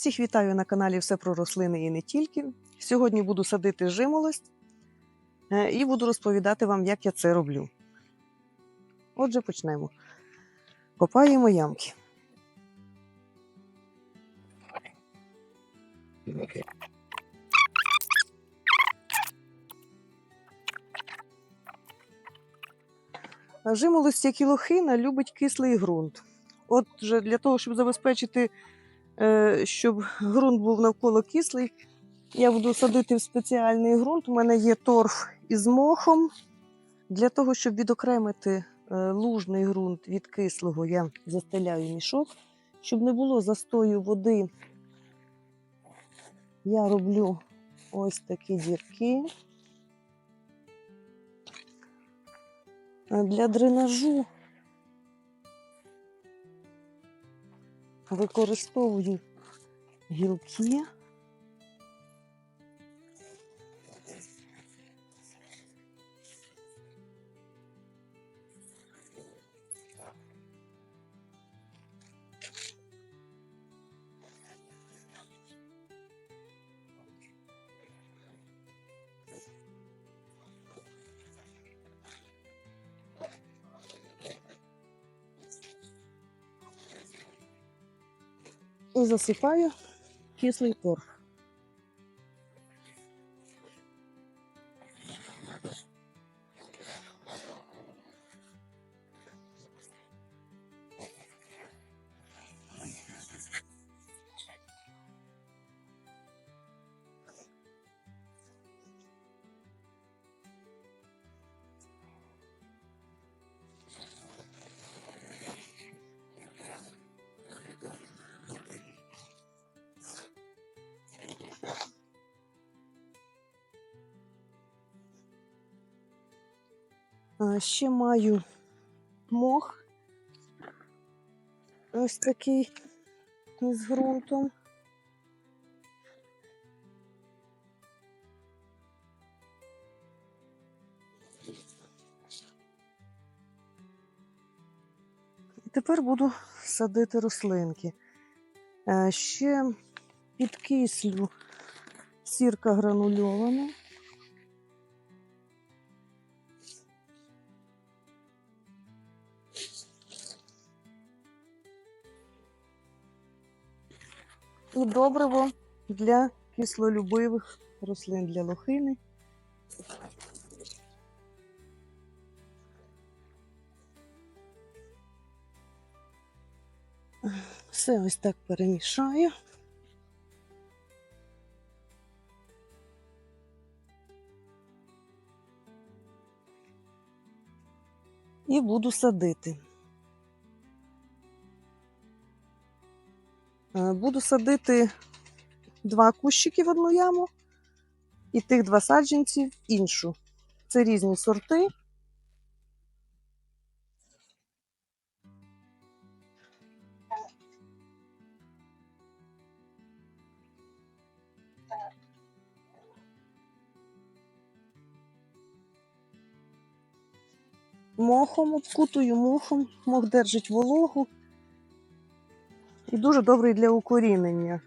Всіх вітаю на каналі Все про рослини і не тільки. Сьогодні буду садити жимолость е, і буду розповідати вам, як я це роблю. Отже, почнемо. Копаємо ямки. Жимолость, як і любить кислий ґрунт. Отже, для того, щоб забезпечити, щоб ґрунт був навколо кислий, я буду садити в спеціальний ґрунт. У мене є торф із мохом. Для того, щоб відокремити е, лужний ґрунт від кислого, я застеляю мішок. Щоб не було застою води, я роблю ось такі дірки. Е, Для дренажу використовую гілки. Засипаю кислий торф. Ще маю мох. Ось такий із ґрунтом. Тепер буду садити рослинки. Е, Ще підкислю сірка гранульована. І добриво для кислолюбивих рослин для лохини. Все ось так перемішаю. І буду садити. Буду садити два кущики в одну яму і тих два саджанці в іншу. Це різні сорти. Мохом обкутую мохом, мох держить вологу і дуже добрий для укорінення.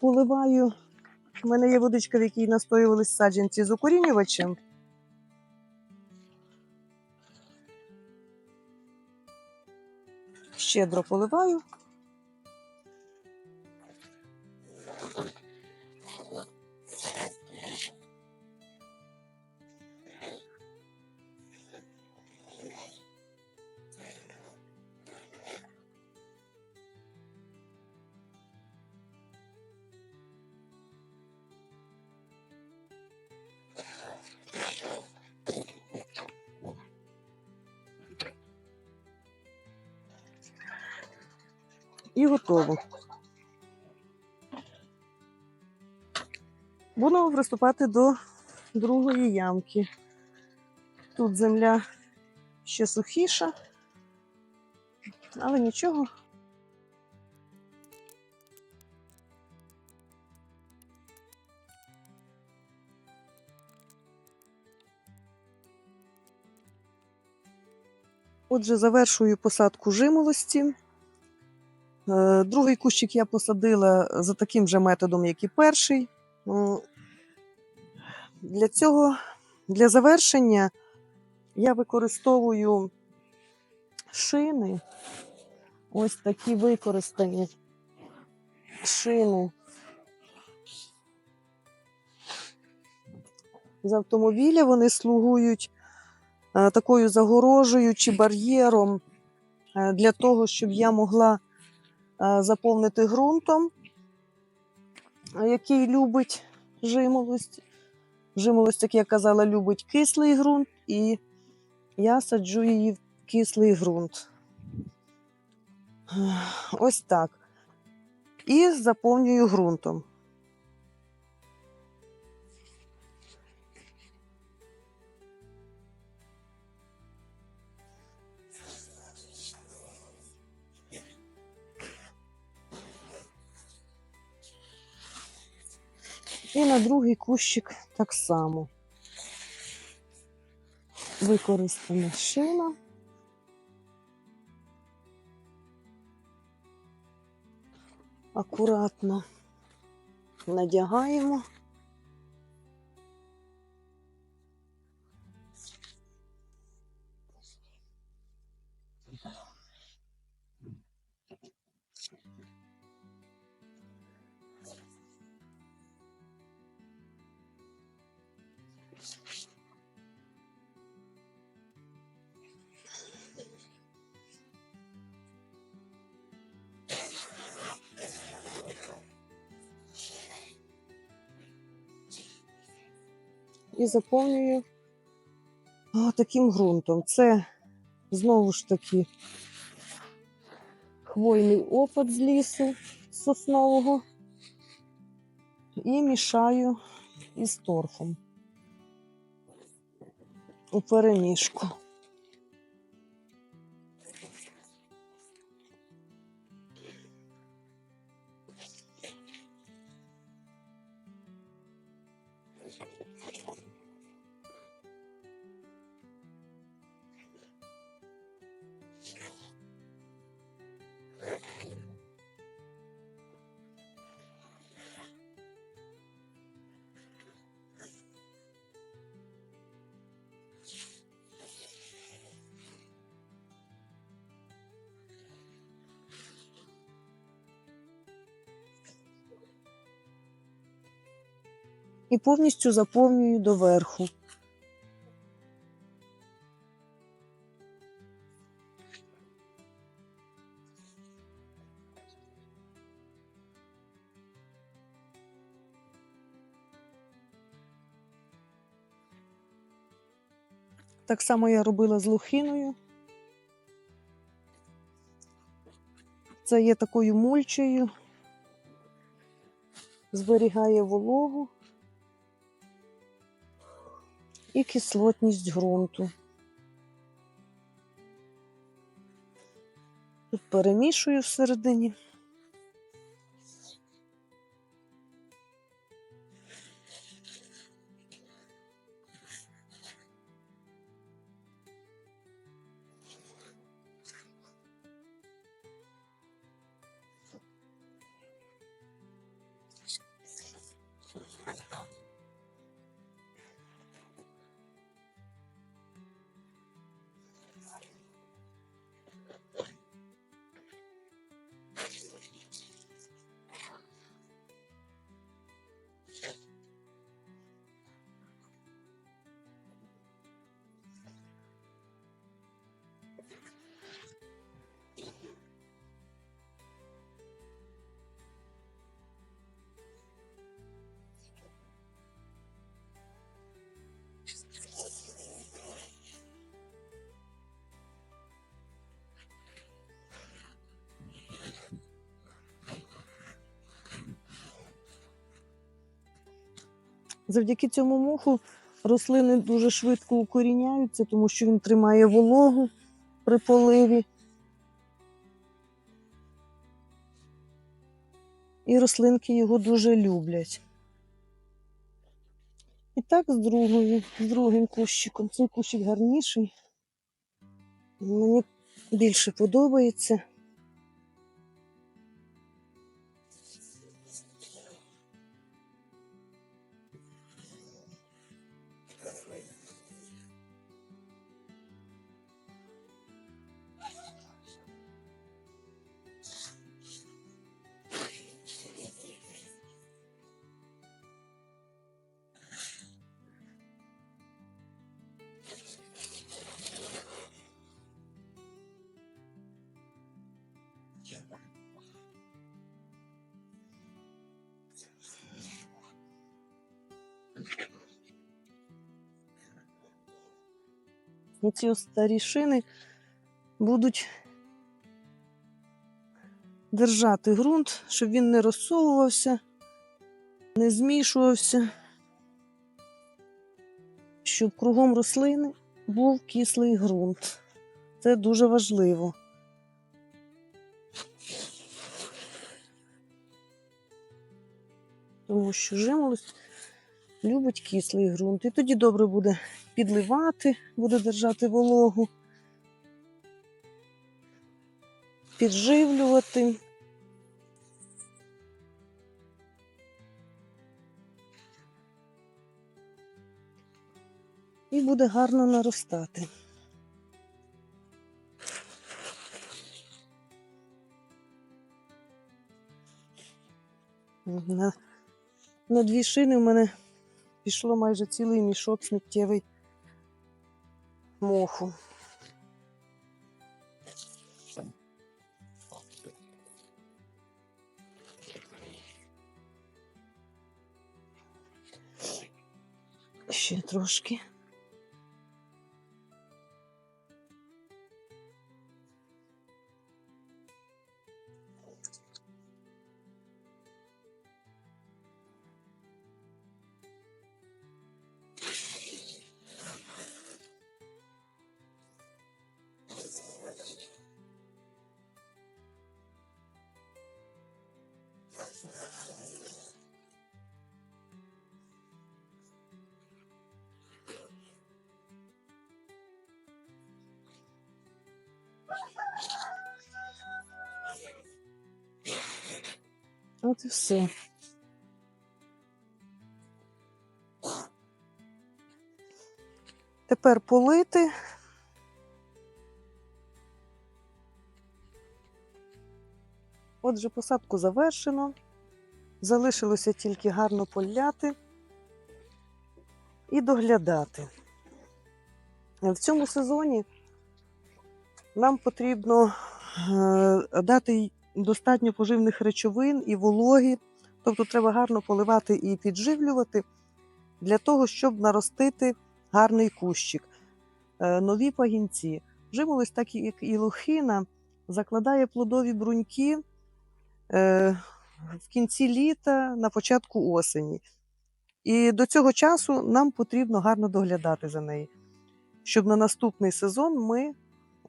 Поливаю. У мене є водичка, в якій настоювались саджанці з укорінювачем. Щедро поливаю. І готово. Будемо приступати до другої ямки. Тут земля ще сухіша, але нічого. Отже, завершую посадку жимолості. Е, Другий кущик я посадила за таким же методом, як і перший. Для цього, для завершення, я використовую шини. Ось такі використані шини з автомобіля. Вони слугують е, такою загорожею чи бар'єром е, для того, щоб я могла заповнити ґрунтом, е, який любить жимолость. Жимолость, як я казала, любить кислий ґрунт, і я саджу її в кислий ґрунт. Ось так. І заповнюю ґрунтом. І на другий кущик так само. Використана шина. Акуратно надягаємо. І заповнюю таким ґрунтом. Це знову ж таки хвойний опад з лісу соснового і мішаю із торфом у перемішку. І повністю заповнюю доверху. Так само я робила з лухиною. Це є такою мульчею, зберігає вологу і кислотність ґрунту. Тут перемішую всередині. Завдяки цьому моху Рослини дуже швидко укоріняються, тому що він тримає вологу при поливі. І рослинки його дуже люблять. І так з другою, з другим кущиком. Цей кущик гарніший. Мені більше подобається. І ці старі шини будуть держати ґрунт, щоб він не розсовувався, не змішувався, щоб кругом рослини був кислий ґрунт. Це дуже важливо. Тому що жимолость любить кислий ґрунт. І тоді добре буде підливати, буде держати вологу, підживлювати. І буде гарно наростати. На, на дві шини в мене пішло майже цілий мішок сміттєвий моху. Ще трошки. От і все. Тепер полити. Отже, посадку завершено. Залишилося тільки гарно поляти і доглядати. В цьому сезоні нам потрібно е, дати достатньо поживних речовин і вологи. Тобто треба гарно поливати і підживлювати для того, щоб наростити гарний кущик. Е, Нові пагінці. Жимолость, так як і лохина, закладає плодові бруньки е, в кінці літа, на початку осені. І до цього часу нам потрібно гарно доглядати за нею, щоб на наступний сезон ми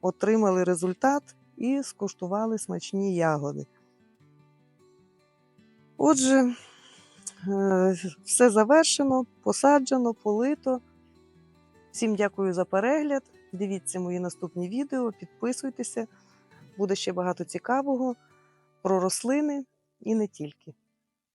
отримали результат і скуштували смачні ягоди. Отже, е, все завершено, посаджено, полито. Всім дякую за перегляд. Дивіться мої наступні відео, підписуйтеся. Буде ще багато цікавого про рослини і не тільки.